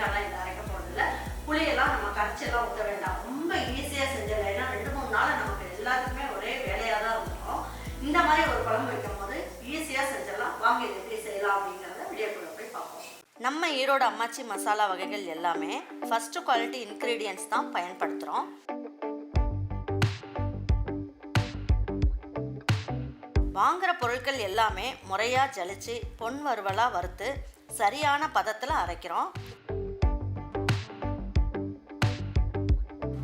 தேங்காய்லாம் இது அரைக்க போகிறதில்ல புளியெல்லாம் நம்ம கரைச்செல்லாம் ஊற்ற வேண்டாம். ரொம்ப ஈஸியாக செஞ்சிடலாம் ஏன்னா ரெண்டு மூணு நாள் நமக்கு எல்லாத்துக்குமே ஒரே வேலையாக தான் இருக்கும். இந்த மாதிரி ஒரு குழம்பு வைக்கும் போது ஈஸியாக செஞ்சிடலாம் வாங்க இது எப்படி செய்யலாம் அப்படிங்கிறத வீடியோக்குள்ளே போய் பார்ப்போம். நம்ம ஈரோடு அம்மாச்சி மசாலா வகைகள் எல்லாமே ஃபஸ்ட்டு குவாலிட்டி இன்க்ரீடியன்ஸ் தான் பயன்படுத்துகிறோம் வாங்குகிற பொருட்கள் எல்லாமே முறையாக ஜலிச்சு பொன் வறுவலாக வறுத்து சரியான பதத்தில் அரைக்கிறோம்.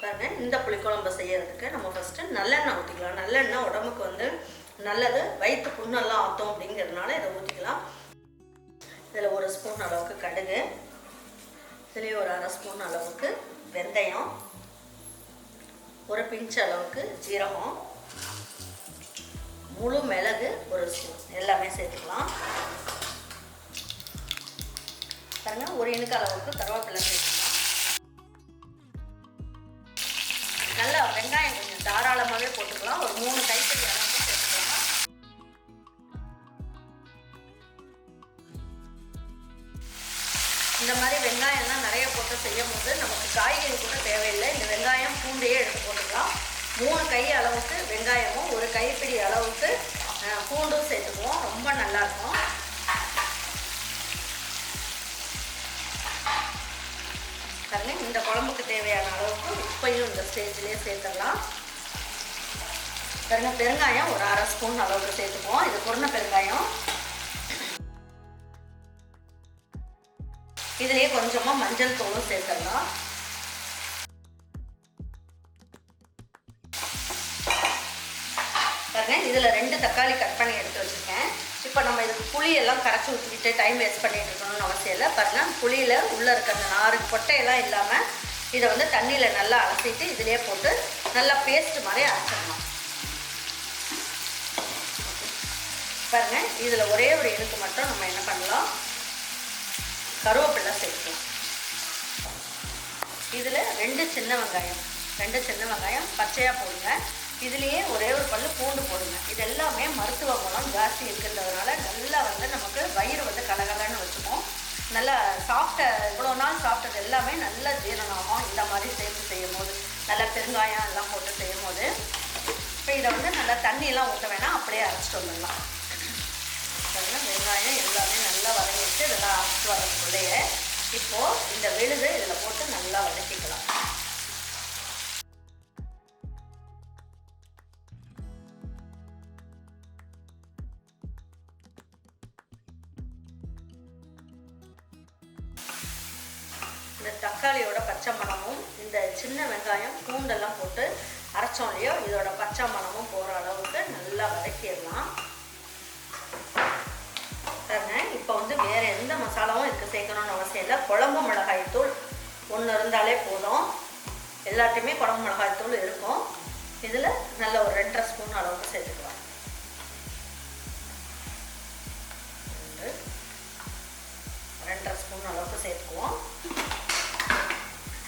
பாருங்க. இந்த புளிக்குழம்பு செய்யறதுக்கு நம்ம ஃபஸ்ட்டு நல்லெண்ணெய் ஊற்றிக்கலாம் நல்லெண்ணெய் உடம்புக்கு வந்து நல்லது. வயிற்று புண்ணெல்லாம் ஆற்றும் அப்படிங்கிறதுனால இதை ஊற்றிக்கலாம் இதில் ஒரு ஸ்பூன் அளவுக்கு கடுகு. இதுலேயே ஒரு அரை ஸ்பூன் அளவுக்கு வெந்தயம். ஒரு பிஞ்ச் அளவுக்கு ஜீரகம். முழு மிளகு ஒரு ஸ்பூன். எல்லாமே சேர்த்துக்கலாம். பாருங்க ஒரு இனுக்கு அளவுக்கு கருவேப்பிலை சேர்த்துக்கலாம். சேர்த்துக்கலாம் ஒரு மூணு கைத்தறி அளவுக்கு சேர்த்துக்கலாம் இந்த மாதிரி வெங்காயம்லாம் நிறைய போட்டு செய்யும் போது நமக்கு காய்கறி கூட தேவையில்லை. இந்த வெங்காயம் பூண்டையே எடுத்து போட்டுக்கலாம். மூணு கை அளவுக்கு வெங்காயமும் ஒரு கைப்பிடி அளவுக்கு பூண்டும் சேர்த்துக்குவோம். ரொம்ப நல்லாயிருக்கும் பாருங்க இந்த குழம்புக்கு தேவையான அளவுக்கு உப்பையும் இந்த ஸ்டேஜ்லேயே சேர்த்துடலாம். பெருங்க பெருங்காயம் ஒரு அரை ஸ்பூன் அளவுக்கு சேர்த்துக்குவோம். இது பொருண பெருங்காயம். இதுலயே கொஞ்சமா மஞ்சள் தூளும் சேர்த்துடலாம். பாருங்க இதுல ரெண்டு தக்காளி கட் பண்ணி எடுத்து வச்சிருக்கேன். இப்போ நம்ம இதுக்கு புளி எல்லாம் கரைச்சி ஊற்றிக்கிட்டு டைம் வேஸ்ட் பண்ணிட்டு இருக்கணும்னு அவசியம் இல்லை. பாருங்க புளியில உள்ள இருக்க அந்த நாறு கொட்டையெல்லாம் இல்லாம இதை வந்து தண்ணியில நல்லா அலசிட்டு இதுலயே போட்டு நல்லா பேஸ்ட் மாதிரி அரைச்சிடணும். பாருங்கள் இதில் ஒரே ஒரு இனுக்கு மட்டும் நம்ம என்ன பண்ணலாம்? கருவேப்பிலை சேர்க்கலாம். இதில் ரெண்டு சின்ன வெங்காயம் ரெண்டு சின்ன வெங்காயம் பச்சையாக போடுங்க. இதுலேயே ஒரே ஒரு பல்லு பூண்டு போடுங்க. இது எல்லாமே மருத்துவ குணம் ஜாஸ்தி இருக்கிறதுனால நல்லா வந்து நமக்கு வயிறு வந்து கலகலன்னு வச்சுப்போம் நல்லா சாப்பிட்ட இவ்வளோ நாள் சாப்பிட்டது எல்லாமே நல்ல ஜீரணமாகும். இந்த மாதிரி சேர்த்து செய்யும் போது நல்லா பெருங்காயம் எல்லாம் போட்டு செய்யும் போது இப்போ இதை வந்து நல்லா தண்ணியெல்லாம் ஊற்ற வேணாம் அப்படியே அரைச்சிட்டு வந்துடலாம். வெங்காயம் எல்லாமே நல்லா வதங்கிட்டு இதெல்லாம் அரைச்சிட்டு வரதுக்குள்ளேயே இப்போது இந்த விழுதை இதில் போட்டு நல்லா வதக்கிக்கலாம். இந்த தக்காளியோட பச்சை மணமும் இந்த சின்ன வெங்காயம் பூண்டெல்லாம் போட்டு அரைச்சோம் இல்லையோ இதோட பச்சை மணமும் போகிற அளவுக்கு நல்லா வதக்கிடலாம். பாருங்க இப்போ வந்து வேற எந்த மசாலாவும் இதுக்கு சேர்க்கணும்னு அவசியம் இல்லை. குழம்பு மிளகாய் தூள் ஒன்று இருந்தாலே போதும். எல்லாத்தையுமே குழம்பு மிளகாய் தூள் இருக்கும். இதில் நல்ல ஒரு ரெண்டரை ஸ்பூன் அளவுக்கு சேர்த்துக்கலாம். ரெண்டு. ரெண்டரை ஸ்பூன் அளவுக்கு சேர்த்துக்குவோம்.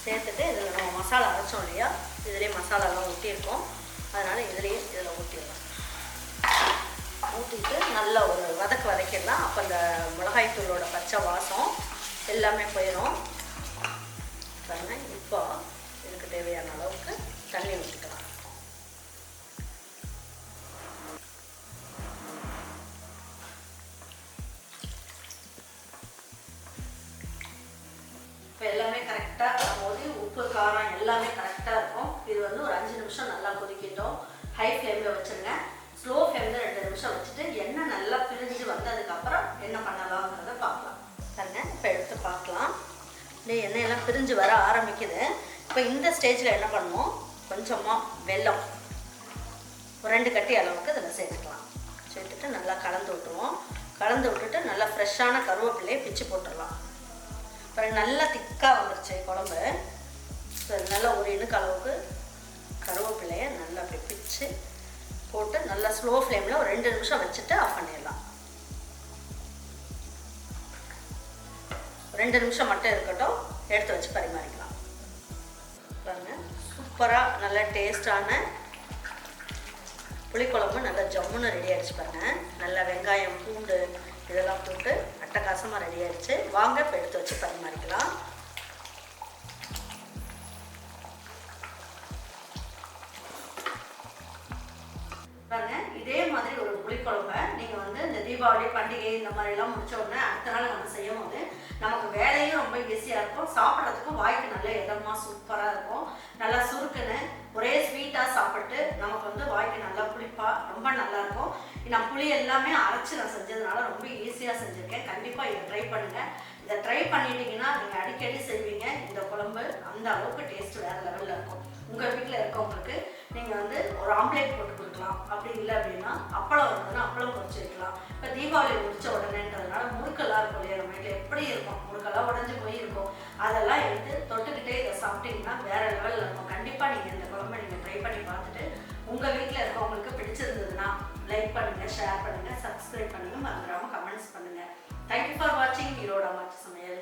சேர்த்துட்டு இதில் நம்ம மசாலா அரைச்சோம் இல்லையா? இதுலேயே மசாலாலாம் ஊற்றிருக்கோம் அதனால் இதுலேயே இதில் ஊற்றிடலாம் ஊற்றிட்டு நல்லா ஒரு வதக்கு வதக்கிடலாம். அப்போ அந்த மிளகாய் தூளோட பச்சை வாசம் எல்லாமே போயிடும் பாருங்க இப்போ இதுக்கு தேவையான அளவுக்கு தண்ணி ஊற்றிக்கலாம் இப்போ எல்லாமே கரெக்டாக போது உப்பு காரம் எல்லாமே கரெக்டாக இருக்கும். இது வந்து ஒரு அஞ்சு நிமிஷம் நல்லா கொதிக்கட்டும். ஹை ஃப்ளேமில் வச்சுருங்க. ஸ்லோ ஃப்ளேமில் ரெண்டு நிமிஷம் வச்சுட்டு எண்ணெய் நல்லா என்ன பண்ணலாங்கிறத பார்க்கலாம். பாருங்க இப்போ எடுத்து பார்க்கலாம். இந்த எண்ணெயெல்லாம் பிரிஞ்சு வர ஆரம்பிக்குது. இப்போ இந்த ஸ்டேஜில் என்ன பண்ணுவோம்? கொஞ்சமாக வெல்லம். ஒரு ரெண்டு கட்டி அளவுக்கு இதில் சேர்த்துக்கலாம். சேர்த்துட்டு நல்லா கலந்து விட்டுருவோம். கலந்து விட்டுட்டு நல்லா ஃப்ரெஷ்ஷான கருவேப்பிலையை பிச்சு போட்டுடலாம். இப்போ நல்லா திக்காக வந்துருச்சு குழம்பு. நல்லா ஒரு இணுக்கு அளவுக்கு கருவேப்பிலையை நல்லா அப்படி பிச்சு போட்டு நல்லா ஸ்லோ ஃப்ளேமில் ஒரு ரெண்டு நிமிஷம் வச்சுட்டு ஆஃப் பண்ணிடலாம். ரெண்டு நிமிஷம் மட்டும் இருக்கட்டும் எடுத்து வச்சு பரிமாறிக்கலாம். பாருங்க. சூப்பராக நல்ல டேஸ்டான புளிக்குழம்பு நல்லா ஜம்முன்னு ரெடி ஆயிடுச்சு பாருங்க. நல்லா வெங்காயம் பூண்டு இதெல்லாம் போட்டு அட்டகாசமாக ரெடி ஆயிடுச்சு. வாங்க இப்போ எடுத்து வச்சு பரிமாறிக்கலாம். தீபாவளி பண்டிகை இந்த மாதிரிலாம் முடிச்ச உடனே அடுத்த நாள் நம்ம செய்யும் போது நமக்கு வேலையும் ரொம்ப ஈஸியாக இருக்கும். சாப்பிட்றதுக்கும் வாய்க்கு நல்ல இதமா சூப்பராக இருக்கும். நல்லா சுருக்குன்னு ஒரே ஸ்வீட்டாக சாப்பிட்டு நமக்கு வந்து வாய்க்கு நல்லா புளிப்பாக ரொம்ப நல்லா இருக்கும். நான் புளி எல்லாமே அரைச்சி நான் செஞ்சதுனால ரொம்ப ஈஸியாக செஞ்சுருக்கேன். கண்டிப்பாக இதை ட்ரை பண்ணுங்கள் இதை ட்ரை பண்ணிட்டீங்கன்னா நீங்கள் அடிக்கடி செய்வீங்க. இந்த குழம்பு அந்த அளவுக்கு டேஸ்ட் வேறு லெவலில் இருக்கும். உங்கள் வீட்டில் இருக்கவங்களுக்கு நீங்கள் வந்து ஒரு ஆம்லேட் லெவலில் இருக்கும் கண்டிப்பாக நீங்கள் இந்த குழம்பு நீங்கள் ட்ரை பண்ணி பார்த்துட்டு உங்கள் வீட்டில் இருக்கவங்களுக்கு பிடிச்சிருந்ததுன்னா லைக் பண்ணுங்கள் ஷேர் பண்ணுங்கள் சப்ஸ்கிரைப் பண்ணுங்கள் மறந்துடாமல் கமெண்ட்ஸ் பண்ணுங்கள் தேங்க்யூ ஃபார் வாட்சிங் ஈரோட மாற்று சமையல்.